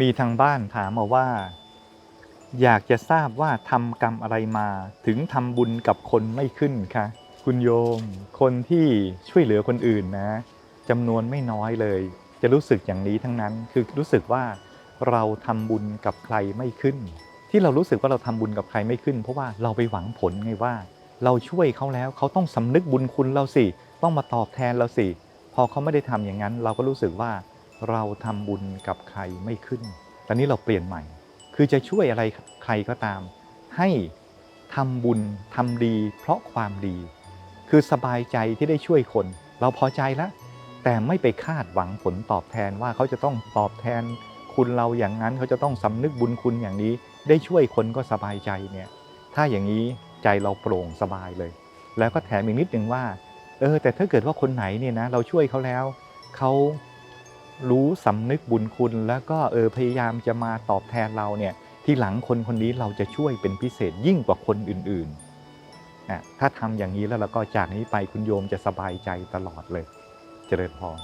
มีทางบ้านถามมาว่า อยากจะทราบว่าทำกรรมอะไรมา ถึงทำบุญกับคนไม่ขึ้นคะคุณโยม คนที่ช่วยเหลือคนอื่นนะจำนวนไม่น้อยเลย จะรู้สึกอย่างนี้ทั้งนั้นคือรู้สึกว่าเราทำบุญกับใครไม่ขึ้น ที่เรารู้สึกว่าเราทำบุญกับใครไม่ขึ้น เพราะว่าเราไปหวังผลไงว่า เราช่วยเขาแล้วเขาต้องสำนึกบุญคุณเราสิต้องมาตอบแทนเราสิพอเขาไม่ได้ทำอย่างนั้น เราก็รู้สึกว่า เราทำบุญกับใครไม่ขึ้น ตอนนี้เราเปลี่ยนใหม่ คือจะช่วยอะไรใครก็ตาม ให้ทำบุญทำดี เพราะความดี คือสบายใจที่ได้ช่วยคน เราพอใจแล้วแต่ไม่ไปคาดหวังผลตอบแทนว่าเขาจะต้องตอบแทน คุณเราอย่างนั้นเขาจะต้องสำนึกบุญคุณอย่างนี้ ได้ช่วยคนก็สบายใจเนี่ย ถ้าอย่างนี้ใจเราโปร่งสบายเลย แล้วก็แถมอีกนิดหนึ่งว่า เออ แต่ถ้าเกิดว่าคนไหนเนี่ยนะ เราช่วยเขาแล้วเขา รู้สำนึกบุญคุณ แล้วก็เออพยายามจะมาตอบแทนเราเนี่ยที่หลังคนคนนี้เราจะช่วยเป็นพิเศษยิ่งกว่าคนอื่นๆนะถ้าทำอย่างนี้แล้วเราก็จากนี้ไปคุณโยมจะสบายใจตลอดเลย เจริญพร